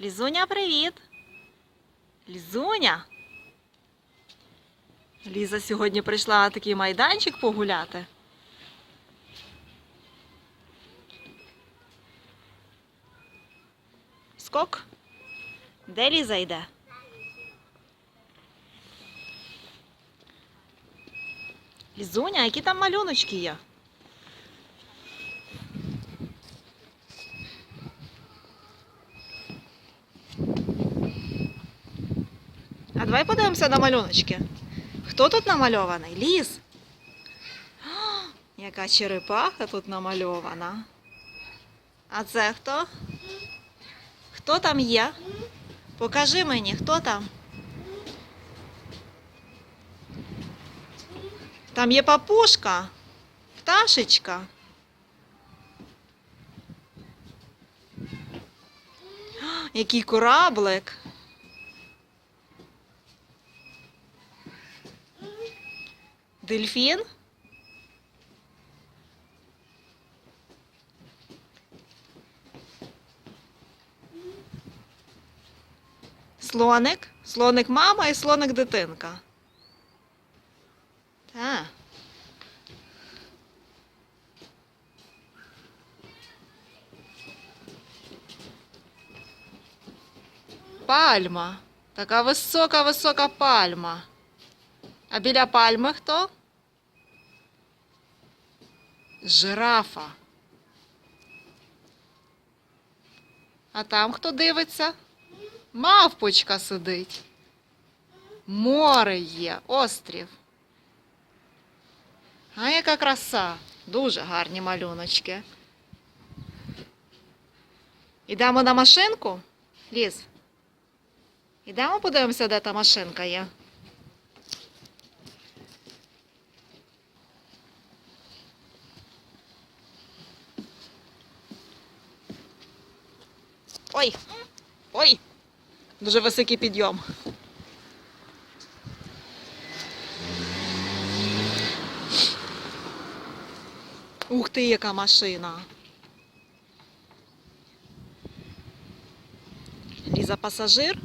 Лізуня, привіт. Лізуня. Ліза сьогодні прийшла на такий майданчик погуляти. Скок. Де Ліза йде? Лізуня, які там малюночки є? А давай подивимося на малюночки. Хто тут намальований? Ліс. Яка черепаха тут намальована. А це хто? Хто там є? Покажи мені, хто там? Там є папушка, пташечка. Який кораблик. Дельфін? Слоник. Слоник мама і слоник дитинка. Так. Пальма. Така висока-висока пальма. А біля пальми хто? Жирафа. А там хто дивиться? Мавпочка сидить. Море є, острів. А яка краса. Дуже гарні малюночки. Ідемо на машинку? Ліз. Ідемо подивимося, де та машинка є. Ой! Ой! Дуже високий підйом. Ух ти, яка машина. Ліза пасажир.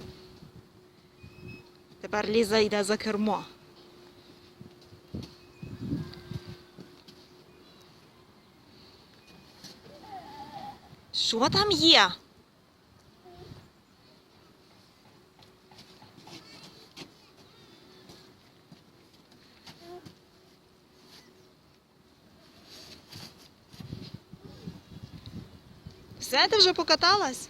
Тепер Ліза йде за кермо. Що там є? Все, ти вже покаталась?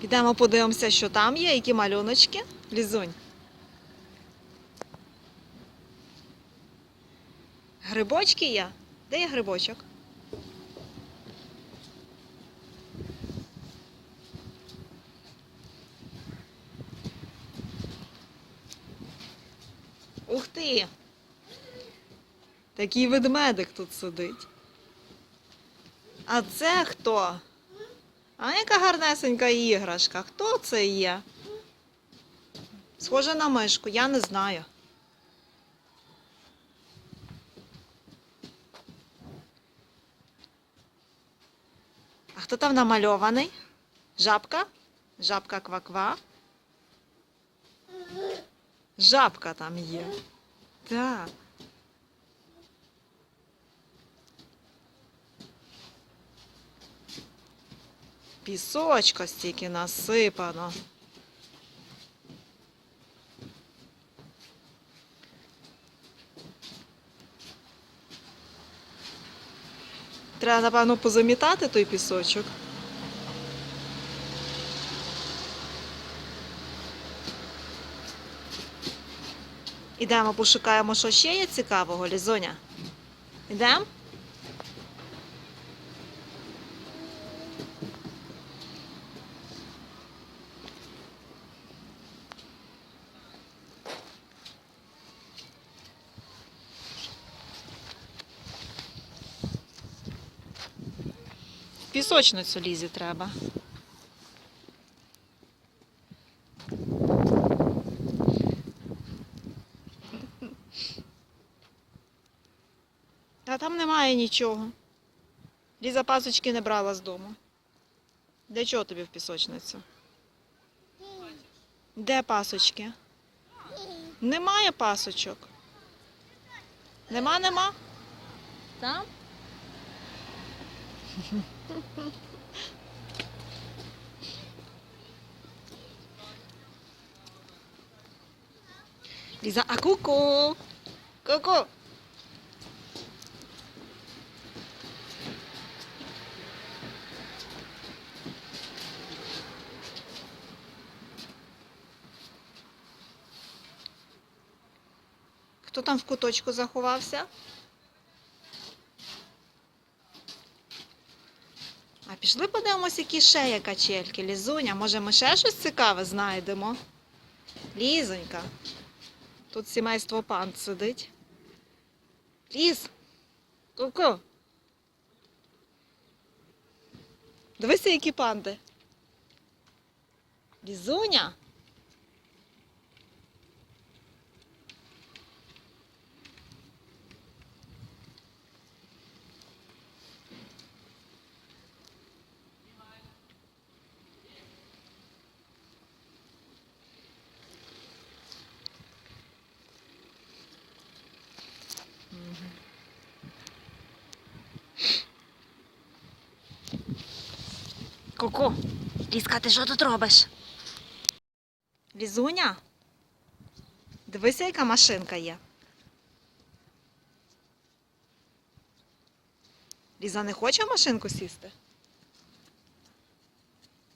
Підемо подивимося, що там є, які малюночки. Лізунь. Грибочки є? Де є грибочок? Ух ти! Такий ведмедик тут сидить. А це хто? А яка гарнесенька іграшка? Хто це є? Схоже на мишку, я не знаю. А хто там намальований? Жабка? Жабка ква-ква? Жабка там є. Так. Пісочка стільки насипано. Треба, напевно, позамітати той пісочок. Ідемо пошукаємо, що ще є цікавого, Лізоня. Ідемо? Пісочницю лізі треба. Там немає нічого. Ліза пасочки не брала з дому. Для чого тобі в пісочницю? Де пасочки? Немає пасочок. Нема, нема. Там? Ліза, а ку-ку? Ку-ку. Там в куточку заховався? А пішли подивимось, які ще є качельки. Лізуня, може ми ще щось цікаве знайдемо? Лізонька. Тут сімейство панд сидить. Ліз. Ку-ку. Дивися, які панди. Лізуня. Ку-ку. Лізка, ти що тут робиш? Лізуня? Дивися, яка машинка є. Ліза не хоче в машинку сісти?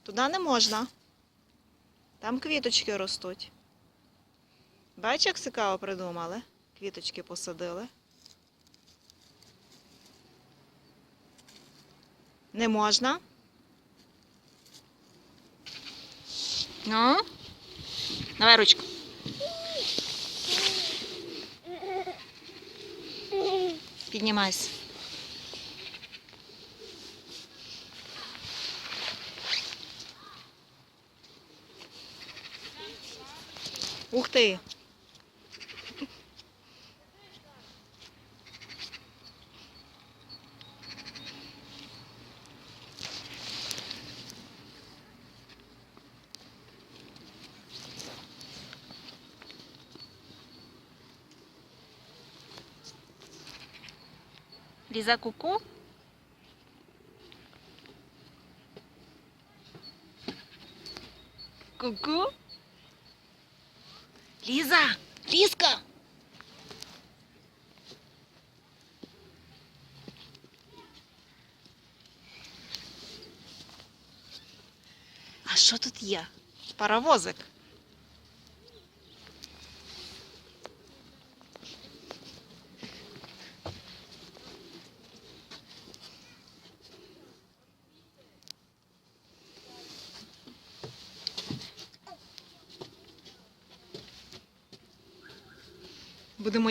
Туди не можна. Там квіточки ростуть. Бачиш, як цікаво придумали? Квіточки посадили. Не можна? Ну? Давай ручку. Піднімайся. Ух ти. Ліза куку. Ку-ку. Ліза! Лізка! А що тут є? Паровозик.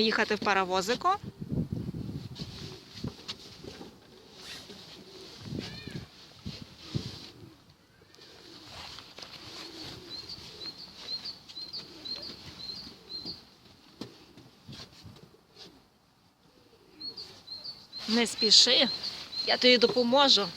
Їхати в паровозику. Не спіши, я тобі допоможу.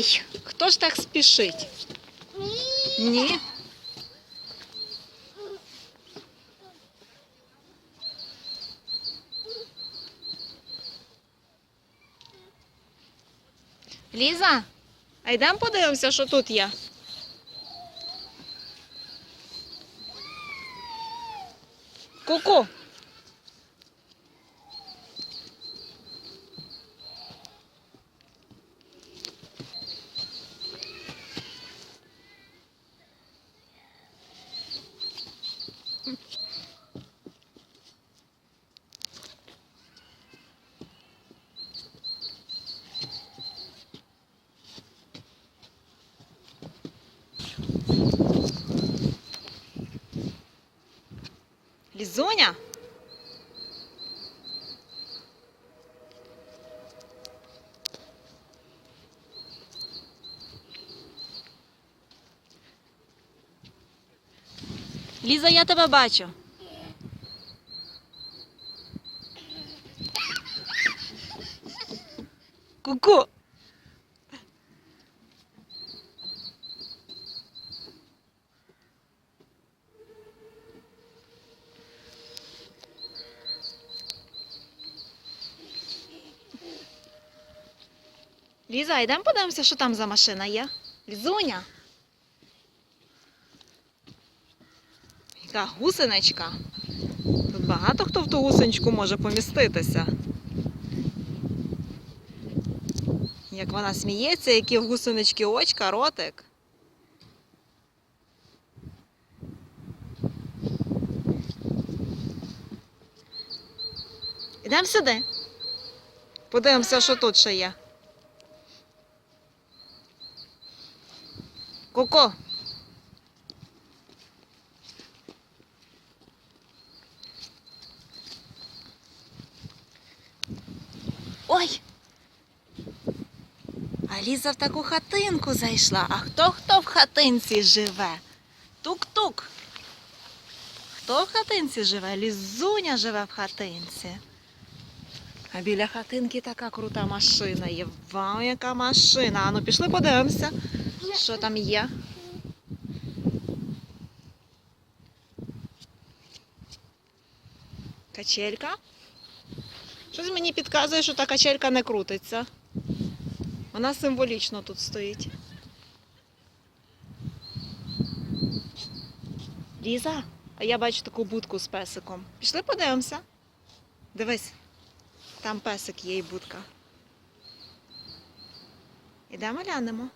Ой, хто ж так спішить? Ні. Ліза, а йдемо подивимося, що тут є. Ку-ку. Зоня. Ліза, я тебе бачу. Ліза, йдемо подивимося, що там за машина є. Лізуня. Яка гусеничка. Тут багато хто в ту гусеничку може поміститися. Як вона сміється, які в гусенички очка, ротик. Ідемо сюди. Подивимося, що тут ще є. Коко. Ой. А Ліза в таку хатинку зайшла. А хто хто в хатинці живе? Тук-тук. Хто в хатинці живе? Лізуня живе в хатинці. А біля хатинки така крута машина є. Вау, яка машина. Ану, пішли подивимося, що там є. Качелька. Щось мені підказує, що та качелька не крутиться. Вона символічно тут стоїть. Ліза, а я бачу таку будку з песиком. Пішли подивимося. Дивись, там песик є і будка. Ідемо глянемо.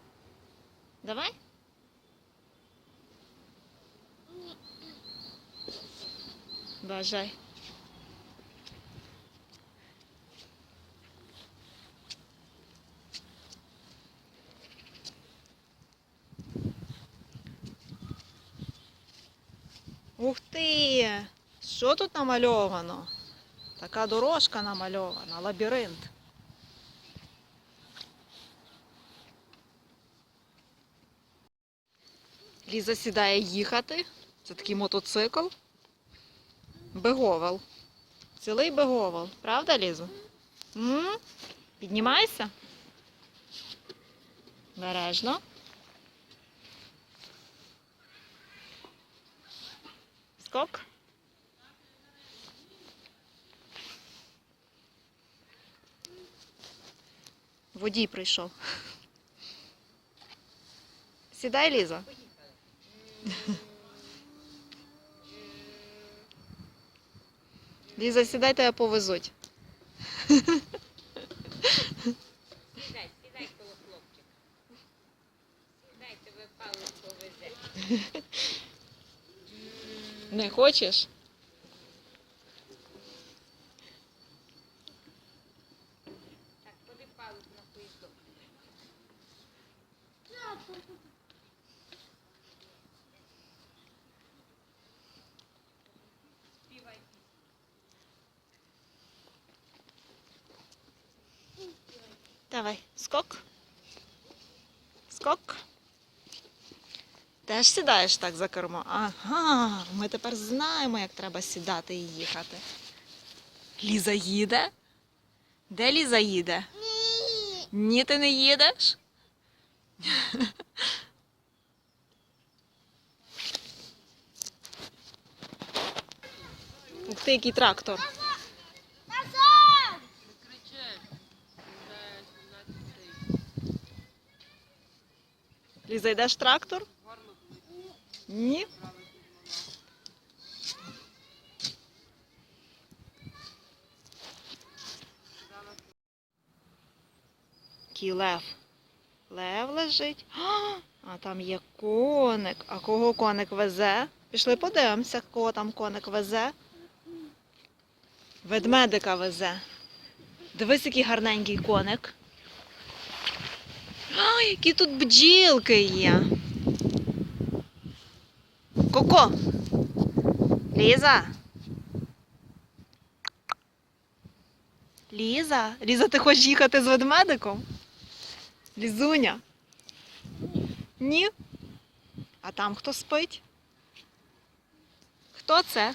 Давай. Бажай. Ух ти! Що тут намальовано? Така дорожка намальована, лабіринт. Ліза сідає їхати. Це такий мотоцикл. Беговел. Цілий беговел. Правда, Лізо? М? Піднімайся. Бережно. Скок. Водій прийшов. Сідай, Ліза. Ліза, сідай, тебе повезуть. Сідай, сідай коло хлопчика. Сідай, тебе Павло повезе. Не хочеш? Давай, скок. Скок. Теж сідаєш так за кермо. Ага, ми тепер знаємо, як треба сідати і їхати. Ліза їде? Де Ліза їде? Ні. Ні, ти не їдеш? Ух ти, який трактор. Ліза, йдеш в трактор? Ні. Який лев. Лев лежить. А там є коник. А кого коник везе? Пішли подивимося, кого там коник везе. Ведмедика везе. Дивись, який гарненький коник. А, які тут бджілки є. Коко. Ліза. Ліза. Ліза, ти хочеш їхати з ведмедиком? Лізуня. Ні? А там хто спить? Хто це?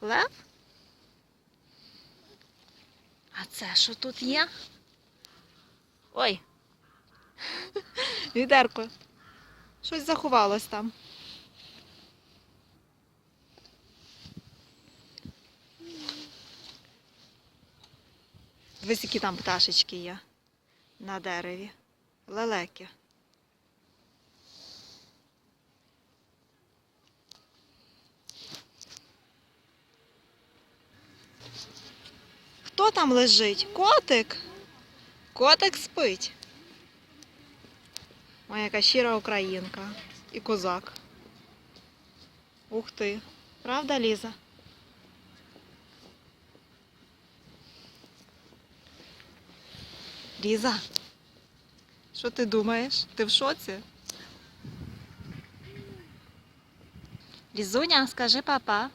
Лев? А це що тут є? Ой. Відерко. Щось заховалось там. Дивись, які там пташечки є на дереві. Лелеки. Хто там лежить? Котик? Котик спить. Ой, яка щира українка. І козак. Ух ти. Правда, Ліза? Ліза, що ти думаєш? Ти в шоці? Лізуня, скажи папа.